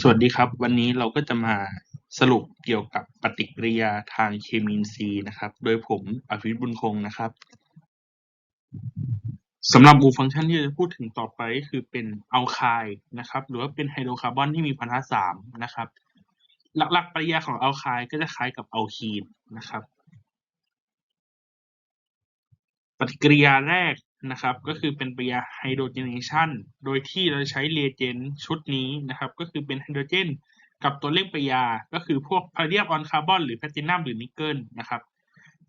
สวัสดีครับ วันนี้เราก็จะมาสรุปเกี่ยวกับปฏิกิริยาทางเคมีอินทรีย์นะครับ โดยผมอภิวิทย์บุญคงนะครับสำหรับหมู่ฟังก์ชันที่จะพูดถึงต่อไปก็คือเป็นอัลคายนะครับ หรือว่าเป็นไฮโดรคาร์บอนที่มีพันธะสามนะครับ หลักๆปริยาของอัลคายก็จะคล้ายกับอัลคีนนะครับ ปฏิกิริยาแรก นะครับ ก็คือเป็นปฏิกิริยาไฮโดรเจเนชันโดยที่เราใช้เรเจนชุดนี้นะครับ ก็คือเป็นไฮโดรเจนกับตัวเลขปฏิกิริยา ก็คือพวกพาราเดียมออนคาร์บอนหรือแพลตินัมหรือนิกเกิลนะครับ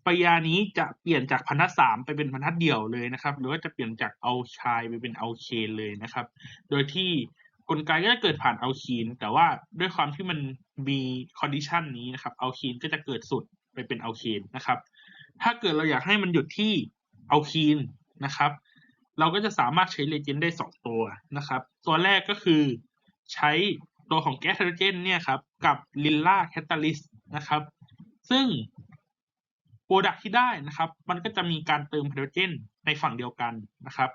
ปฏิกิริยานี้จะเปลี่ยนจากพันธะสามไปเป็นพันธะเดี่ยวเลยนะครับ หรือว่าจะเปลี่ยนจากอัลชายไปเป็นอัลเคนเลยนะครับ โดยที่กลไกก็จะเกิดผ่านอัลคีน แต่ว่าด้วยความที่มันมีคอนดิชันนี้นะครับอัลคีนก็จะเกิดสุดไปเป็นอัลเคนนะครับ ถ้าเกิดเราอยากให้มันหยุดที่อัลคีน นะครับ เราก็จะสามารถใช้เลเจนด์ได้ 2 ตัวนะครับ ตัวแรกก็คือใช้ตัวของแก๊สไฮโดรเจนเนี่ยครับกับลิลล่าแคตตาลิสนะครับ ซึ่งโปรดักที่ได้นะครับ มันก็จะมีการเติมไฮโดรเจนในฝั่งเดียวกันนะครับ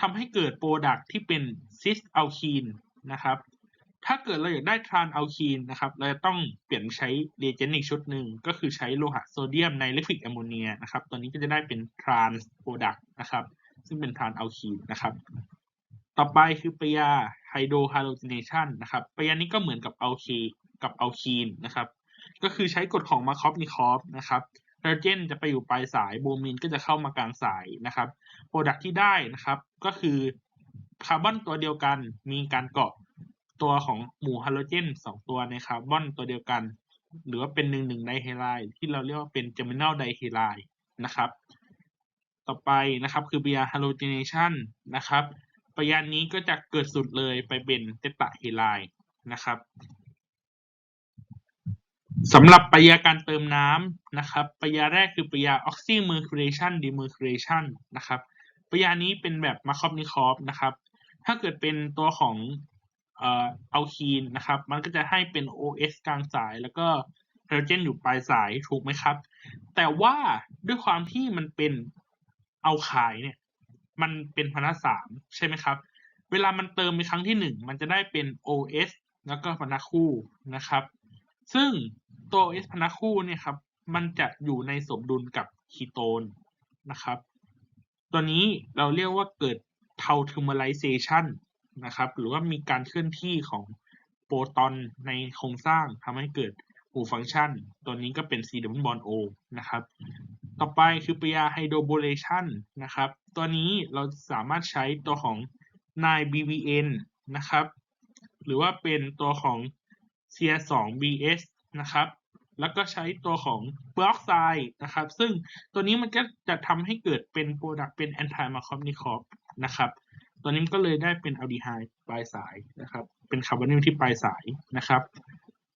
ทำให้เกิดโปรดักที่เป็นซิสอัลคีนนะครับ ถ้าเกิดเราอยากได้ทรานอัลคีนนะครับ เราจะต้องเปลี่ยนใช้เรเจนอีกชุดหนึ่ง ก็คือใช้โลหะโซเดียมในลิฟิกแอมโมเนียนะครับ ตัวนี้ก็จะได้เป็นทรานโปรดักต์นะครับ ซึ่งเป็นทรานอัลคีนนะครับ ต่อไปคือปยาไฮโดรฮาโลเจเนชันนะครับปยานี้ก็เหมือนกับอัลคีกับอัลคีนนะครับ ก็คือใช้กฎของมาคอฟนิคอฟนะครับไฮโดรเจนจะไปอยู่ปลายสายโบมีนก็จะเข้ามากลางสายนะครับโปรดักที่ได้นะครับก็คือคาร์บอนตัวเดียวกันมีการเกาะ ตัวของหมู่ฮาโลเจนสองตัวในคาร์บอนตัวเดียวกัน หรือว่าเป็นหนึ่งหนึ่งไดไฮไลด์ที่เราเรียกว่าเป็นเจมิน a ลไดไฮไลด์นะครับ ต่อไปนะครับคือปฏิกิริยาฮาโลเจเนชันนะครับปิยานี้ก็จะเกิดสุดเลยไปเป็นเตตาไฮไลด์นะครับสำหรับปิยาการเติมน้ำนะครับปิยาแรกคือปิยาออกซิเมอร์คูเรชันดีเมอร์คูเรชันนะครับปิยานี้เป็นแบบมาคอฟนิคอฟนะครับ ถ้าเกิดเป็นตัวของ เอ่ออัลคีนนะครับ มันก็จะให้เป็น OS กลางสาย แล้วก็ไฮโดรเจนอยู่ปลายสายถูกไหมครับ แต่ว่าด้วยความที่มันเป็นเอัลคายเนี่ย มันเป็นพันธะสามใช่ไหมครับ เวลามันเติมในครั้งที่หนึ่งมันจะได้เป็น OS แล้วก็พันธะคู่นะครับ ซึ่งตัว OS พันธะคู่เนี่ยครับ มันจะอยู่ในสมดุลกับคีโตนนะครับ ตัวนี้เราเรียกว่าเกิด tautomization นะครับ หรือว่ามีการเคลื่อนที่ของโปรตอนในโครงสร้างทำให้เกิดหูฟังก์ชัน ตัวนี้ก็เป็น C double bond O นะครับ ต่อไปคือปริยาไฮโดรโบเลชันนะครับ ตัวนี้เราสามารถใช้ตัวของ 9BBN นะครับ หรือว่าเป็นตัวของ Cr2bs นะครับ แล้วก็ใช้ตัวของเปอร์ออกไซด์นะครับ ซึ่งตัวนี้มันก็จะทำให้เกิดเป็นโปรดักต์เป็นแอนตี้มาคอฟนิคอฟนะครับ ตัวนี้ก็เลยได้เป็นอัลดีไฮด์ปลายสายนะครับ เป็นคาร์บอนิลที่ปลายสายนะครับ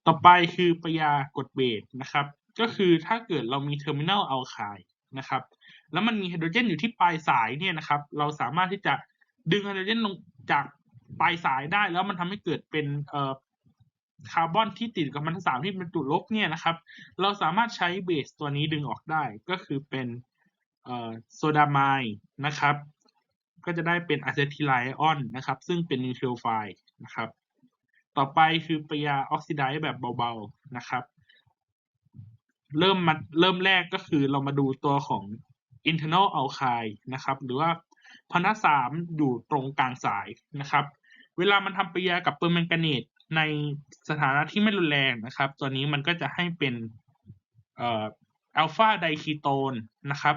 ต่อไปคือปริยากดเบสนะครับ ก็คือถ้าเกิดเรามีเทอร์มินอลอัลคายนะครับ แล้วมันมีไฮโดรเจนอยู่ที่ปลายสายเนี่ยนะครับ เราสามารถที่จะดึงไฮโดรเจนลงจากปลายสายได้ แล้วมันทำให้เกิดเป็นเอ่อคาร์บอนที่ติดกับมันทั้งสามที่เป็นจุดลบเนี่ยนะครับ เราสามารถใช้เบสตัวนี้ดึงออกได้ก็คือเป็นเอ่อโซดามายนะครับ ก็จะได้เป็นอะเซทิไลออนนะครับซึ่งเป็นนิวทรัลไฟล์นะครับต่อไปคือปยาออกซิไดซ์แบบเบาๆนะครับ เริ่มมาเริ่มแรกก็คือเรามาดูตัวของ internal alkyl นะครับหรือว่าพันธะสามอยู่ตรงกลางสายนะครับ เวลามันทำปฏิกิริยากับเปอร์แมงกานีตในสถานะที่ไม่รุนแรงนะครับ ตัวนี้มันก็จะให้เป็นเอ่ออัลฟาไดคีโตนนะครับ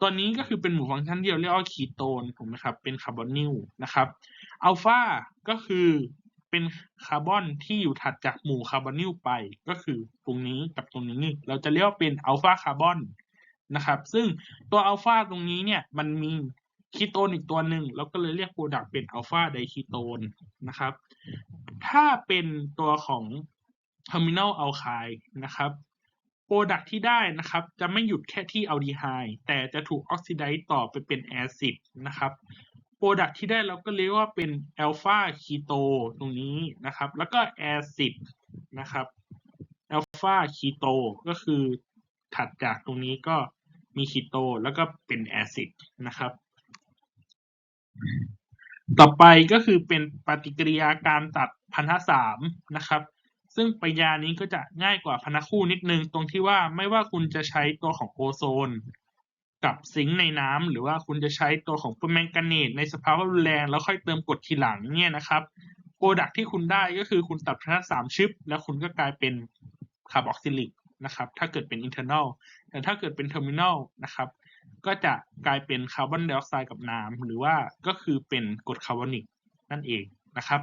ตัวนี้ก็คือเป็นหมู่ฟังก์ชันที่เราเรียกว่าคีโตนถูกไหมครับ เป็นคาร์บอนิลนะครับ อัลฟาก็คือเป็นคาร์บอนที่อยู่ถัดจากหมู่คาร์บอนิลไป ก็คือตรงนี้กับตรงนี้ เราจะเรียกว่าเป็นอัลฟาคาร์บอนนะครับ ซึ่งตัวอัลฟาตรงนี้เนี่ยมันมีคีโตนอีกตัวหนึ่งเราก็เลยเรียกโปรดักต์เป็นอัลฟาไดคีโตนนะครับ ถ้าเป็นตัวของเทอร์มินอลอัลคายนะครับ โปรดักที่ได้นะครับ จะไม่หยุดแค่ที่อัลดีไฮด์แต่จะถูกออกซิไดซ์ต่อไปเป็นแอซิดนะครับโปรดักที่ได้เราก็เรียกว่าเป็นอัลฟาคีโตตรงนี้นะครับ แล้วก็แอซิดนะครับอัลฟาคีโตก็คือถัดจากตรงนี้ก็มีคีโตแล้วก็เป็นแอซิดนะครับ ต่อไปก็คือเป็นปฏิกิริยาการตัดพันธะสามนะครับ ซึ่งปฏิกิริยานี้ก็จะง่ายกว่าพนธะคู่นิดนึง ตรงที่ว่าไม่ว่าคุณจะใช้ตัวของโอโซน กับซิงค์ในน้ำหรือว่าคุณจะใช้ตัวของแมงกานีตในสภาวะรุนแรงแล้วค่อยเติมกรดทีหลังเนี่ยนะครับโปรดักที่คุณได้ก็คือคุณตัดพนธะสามชึบแล้วคุณก็กลายเป็นคาร์บอกซิลิกนะครับ ถ้าเกิดเป็น internal แต่ถ้าเกิดเป็น terminal นะครับ ก็จะกลายเป็นคาร์บอนไดออกไซด์กับน้ำหรือว่าก็คือเป็นกรดคาร์บอนิกนั่นเองนะครับ